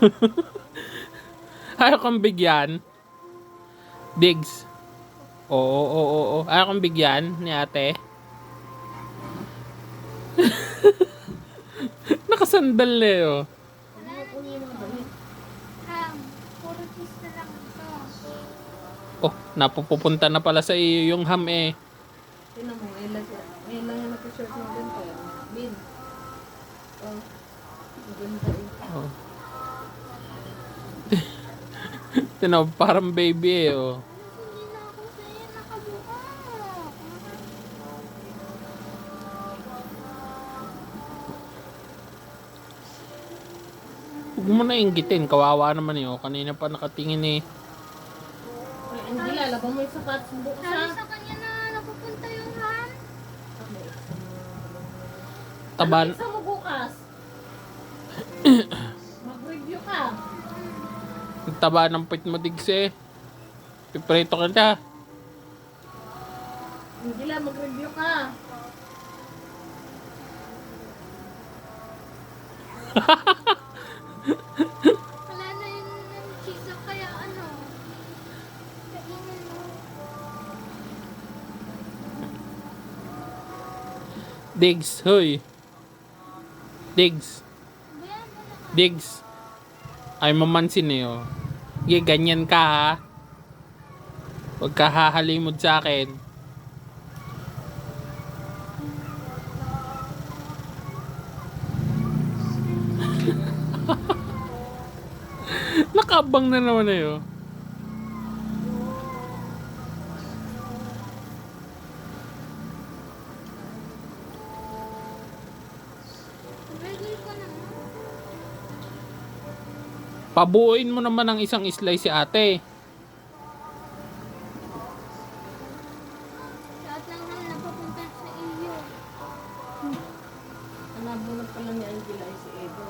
Ayaw kang bigyan. Digs. Oo, oo, oo, oo. Ayaw kang bigyan ni ate. Nakasandal na eh, oh. Oh, napupunta na pala sa iyo yung ham eh. Tingnan mo, ngayon lang, yung nag-shirt mo din tayo. Bin. Oh. Maganda eh. Oh. Tinaw, parang baby eh, oh. Hindi na ako sa'yo nakabuka. Huwag mo na inggitin, kawawa naman eh, oh. Kanina pa nakatingin eh. Ay, Angela, labang mo yung sapatos mo bukas Sabi sa kanya na napupunta yung ham. Taban, ang taba ng pit mo digs eh. Piprito ka na. Angela, mag-review ka. Wala na yun yung cheese kaya ano. Kainin mo. Digs, hoy. Digs, na ka. digs. Ay mamansin eh, oh. Ganyan ka ha. Huwag ka hahalimod sa akin. Nakabang na naman eh, oh. Pabuuin mo naman ng isang slice si ate. Lahat lang ham napupunta sa iyo. Ang nabunod pala ni Angela si Edo.